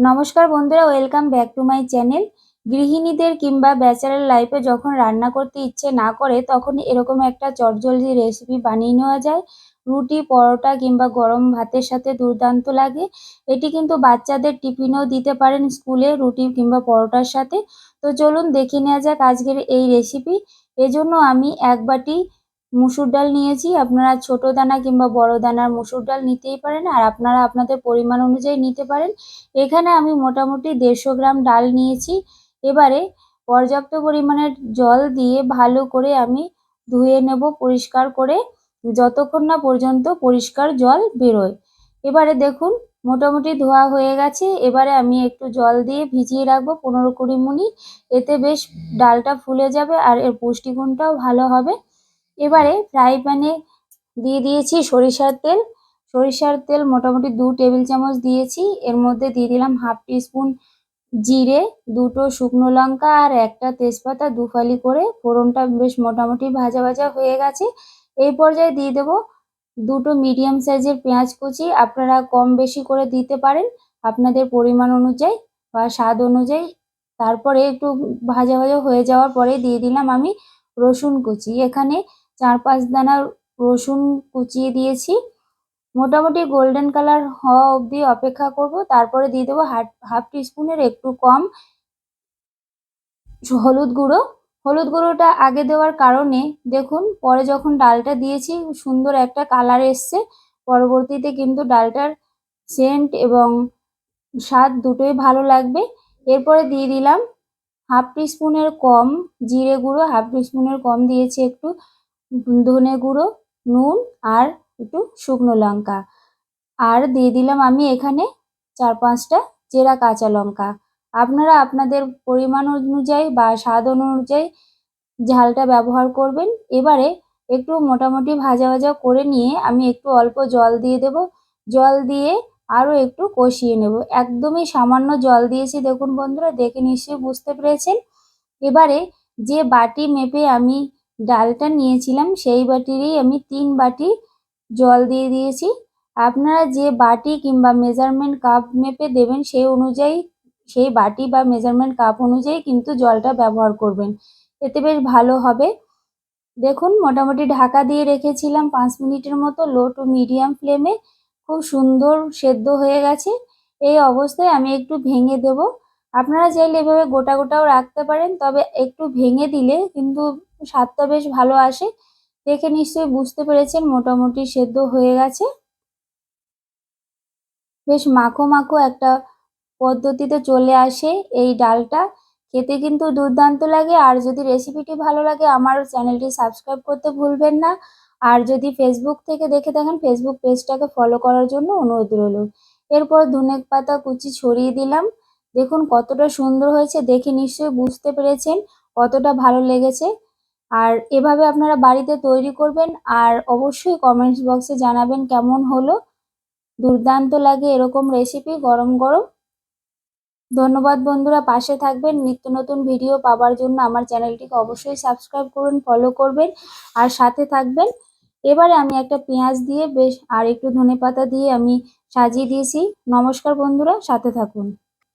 নমস্কার বন্ধুরা welcome back to my channel গৃহিণীদের কিংবা ব্যাচেলার লাইফে যখন রান্না করতে ইচ্ছে না করে, তখন এরকম একটা চটজলদি রেসিপি বানিয়ে নেওয়া যায়। রুটি, পরোটা কিংবা গরম ভাতের সাথে দুর্দান্ত লাগে। এটি কিন্তু বাচ্চাদের টিফিনেও দিতে পারেন স্কুলে রুটি কিংবা পরোটার সাথে। তো চলুন দেখে নেওয়া যাক আজকের এই রেসিপি এজন্য আমি এক বাটি মুসুর ডাল নিয়েছি। আপনারা ছোট দানা কিংবা বড় দানার মুসুর ডাল নিতেই পারেন আর আপনারা আপনাদের পরিমাণ অনুযায়ী নিতে পারেন। এখানে আমি মোটামুটি দেড়শো গ্রাম ডাল নিয়েছি। এবারে পর্যাপ্ত পরিমাণের জল দিয়ে ভালো করে আমি ধুয়ে নেব পরিষ্কার করে। যতক্ষণ না পর্যন্ত পরিষ্কার জল বেরোয়। এবারে দেখুন, মোটামুটি ধোয়া হয়ে গেছে। এবারে আমি একটু জল দিয়ে ভিজিয়ে রাখব পনেরো কুড়ি মিনিট। এতে বেশ ডালটা ফুলে যাবে আর এর পুষ্টিগুণটাও ভালো হবে। এবারে ফ্রাই প্যানে দিয়ে দিয়েছি সরিষার তেল। সরিষার তেল মোটামুটি দু টেবিল চামচ দিয়েছি। এর মধ্যে দিয়ে দিলাম হাফ স্পুন জিরে, দুটো শুকনো লঙ্কা আর একটা তেজপাতা দু ফালি করে। ফোড়নটা বেশ মোটামুটি ভাজা ভাজা হয়ে গেছে। এই পর্যায়ে দিয়ে দেবো দুটো মিডিয়াম সাইজের পেঁয়াজ কুচি। আপনারা কম বেশি করে দিতে পারেন আপনাদের পরিমাণ অনুযায়ী বা স্বাদ অনুযায়ী। তারপরে একটু ভাজা ভাজা হয়ে যাওয়ার পরে দিয়ে দিলাম আমি রসুন কুচি। এখানে চার পাঁচ দানা রসুন কুচিয়ে দিয়েছি। মোটামুটি গোল্ডেন কালার হওয়া অবধি অপেক্ষা করব। তারপরে দিয়ে দেবো হাফ টিস্পুনের একটু কম হলুদ গুঁড়ো। হলুদ গুঁড়োটা আগে দেওয়ার কারণে দেখুন, পরে যখন ডালটা দিয়েছি, সুন্দর একটা কালার এসছে। পরবর্তীতে কিন্তু ডালটার সেন্ট এবং স্বাদ দুটোই ভালো লাগবে। এরপরে দিয়ে দিলাম হাফ টিস্পুনের কম জিরে গুঁড়ো। হাফ টিস্পুনের কম দিয়েছি একটু। ধনে গুঁড়ো, নুন আর একটু শুকনো লঙ্কা। আর দিয়ে দিলাম আমি এখানে চার পাঁচটা চেরা কাঁচা লঙ্কা। আপনারা আপনাদের পরিমাণ অনুযায়ী বা স্বাদ অনুযায়ী ঝালটা ব্যবহার করবেন। এবারে একটু মোটামুটি ভাজা ভাজা করে নিয়ে আমি একটু অল্প জল দিয়ে দেব। জল দিয়ে আরও একটু কষিয়ে নেব। একদমই সামান্য জল দিয়েছি, দেখুন বন্ধুরা, দেখে নিশ্চয়ই বুঝতে পেরেছেন। এবারে যে বাটি মেপে আমি ডালটা নিয়েছিলাম, সেই বাটিরই আমি তিন বাটি জল দিয়ে দিয়েছি। আপনারা যে বাটি কিংবা মেজারমেন্ট কাপ মেপে দেবেন, সেই অনুযায়ী, সেই বাটি বা মেজারমেন্ট কাপ অনুযায়ী কিন্তু জলটা ব্যবহার করবেন। এতে বেশ ভালো হবে। দেখুন, মোটামুটি ঢাকা দিয়ে রেখেছিলাম পাঁচ মিনিটের মতো, লো টু মিডিয়াম ফ্লেমে। খুব সুন্দর সেদ্ধ হয়ে গেছে। এই অবস্থায় আমি একটু ভেঙে দেব। আপনারা চাইলে এভাবে গোটা গোটাও রাখতে পারেন, তবে একটু ভেঙে দিলে কিন্তু স্বাদটা বেশ ভালো আসে। দেখে নিশ্চয়ই বুঝতে পেরেছেন মোটামুটি সেদ্ধ হয়ে গেছে। বেশ মাখো মাখো একটা পদ্ধতিতে চলে আসে এই ডালটা। খেতে কিন্তু দুর্দান্ত লাগে, আর যদি রেসিপিটি ভালো লাগে আমার চ্যানেলটি সাবস্ক্রাইব করতে ভুলবেন না। আর যদি ফেসবুক থেকে দেখে থাকেন ফেসবুক পেজটাকে ফলো করার জন্য অনুরোধ রইল। এরপর ধনে পাতা কুচি ছড়িয়ে দিলাম। দেখুন কতটা সুন্দর হয়েছে, দেখে নিশ্চয়ই বুঝতে পেরেছেন কতটা ভালো লেগেছে। আর এভাবে আপনারা বাড়িতে তৈরি করবেন আর অবশ্যই কমেন্টস বক্সে জানাবেন কেমন হলো। দুর্দান্ত লাগে এরকম রেসিপি গরম গরম। ধন্যবাদ বন্ধুরা, পাশে থাকবেন। নিত্য নতুন ভিডিও পাওয়ার জন্য আমার চ্যানেলটিকে অবশ্যই সাবস্ক্রাইব করুন ফলো করবেন আর সাথে থাকবেন। এবারে আমি একটা পেঁয়াজ দিয়ে বেশ আর একটু ধনে পাতা দিয়ে আমি সাজিয়ে দিয়েছি। নমস্কার বন্ধুরা, সাথে থাকুন।